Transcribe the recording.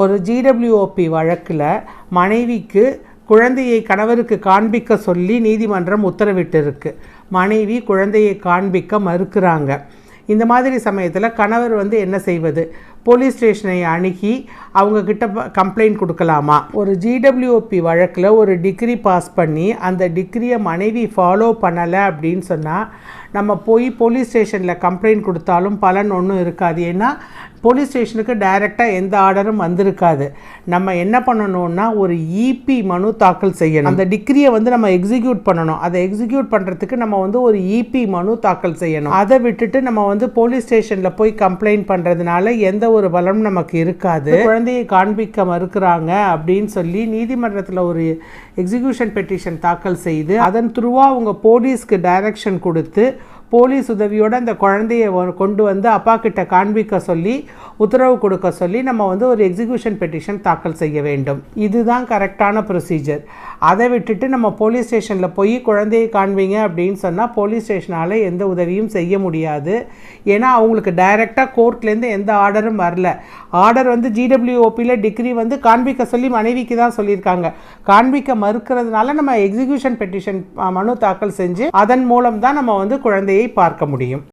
ஒரு ஜிடபிள்யூஓபி வழக்கில் மனைவிக்கு குழந்தையை கணவருக்கு காண்பிக்க சொல்லி நீதிமன்றம் உத்தரவிட்டிருக்கு. மனைவி குழந்தையை காண்பிக்க மறுக்கிறாங்க. இந்த மாதிரி சமயத்தில் கணவர் வந்து என்ன செய்வது? போலீஸ் ஸ்டேஷனை அணுகி அவங்கக்கிட்ட கம்ப்ளைண்ட் கொடுக்கலாமா? ஒரு ஜிடபிள்யூஓபி வழக்கில் ஒரு டிகிரி பாஸ் பண்ணி அந்த டிகிரியை மனைவி ஃபாலோ பண்ணலை அப்படின்னு சொன்னால் நம்ம போய் போலீஸ் ஸ்டேஷனில் கம்ப்ளைண்ட் கொடுத்தாலும் பலன் ஒன்றும் இருக்காது. ஏன்னா போலீஸ் ஸ்டேஷனுக்கு டைரெக்டாக எந்த ஆர்டரும் வந்திருக்காது. நம்ம என்ன பண்ணணும்னா ஒரு இபி மனு தாக்கல் செய்யணும். அந்த டிகிரியை வந்து நம்ம எக்ஸிக்யூட் பண்ணணும். அதை எக்ஸிக்யூட் பண்ணுறதுக்கு நம்ம வந்து ஒரு இபி மனு தாக்கல் செய்யணும். அதை விட்டுட்டு நம்ம வந்து போலீஸ் ஸ்டேஷனில் போய் கம்ப்ளைண்ட் பண்ணுறதுனால எந்த ஒரு பலம் நமக்கு இருக்காது. குழந்தையை காண்பிக்க மறுக்கிறாங்க அப்படின்னு சொல்லி நீதிமன்றத்தில் ஒரு எக்ஸிக்யூஷன் பெட்டிஷன் தாக்கல் செய்து அதன் த்ரூவாக அவங்க போலீஸ்க்கு டைரக்ஷன் கொடுத்து போலீஸ் உதவியோட அந்த குழந்தைய கொண்டு வந்து அப்பா கிட்ட காண்பிக்க சொல்லி உத்தரவு கொடுக்க சொல்லி நம்ம வந்து ஒரு எக்ஸிக்யூஷன் பெட்டிஷன் தாக்கல் செய்ய வேண்டும். இதுதான் கரெக்டான ப்ரொசீஜர் அதை விட்டுட்டு நம்ம போலீஸ் ஸ்டேஷனில் போய் குழந்தையை காண்பீங்க அப்படின்னு சொன்னால் போலீஸ் ஸ்டேஷனால் எந்த உதவியும் செய்ய முடியாது. ஏன்னா அவங்களுக்கு டைரெக்டாக கோர்ட்லேருந்து எந்த ஆர்டரும் வரல. ஆர்டர் வந்து ஜிடபிள்யூஓபியில் டிகிரி வந்து காண்பிக்க சொல்லி மனைவிக்கு தான் சொல்லியிருக்காங்க. காண்பிக்க மறுக்கிறதுனால நம்ம எக்ஸிக்யூஷன் பெட்டிஷன் மனு தாக்கல் செஞ்சு அதன் மூலம் தான் நம்ம வந்து குழந்தையை பார்க்க முடியும்.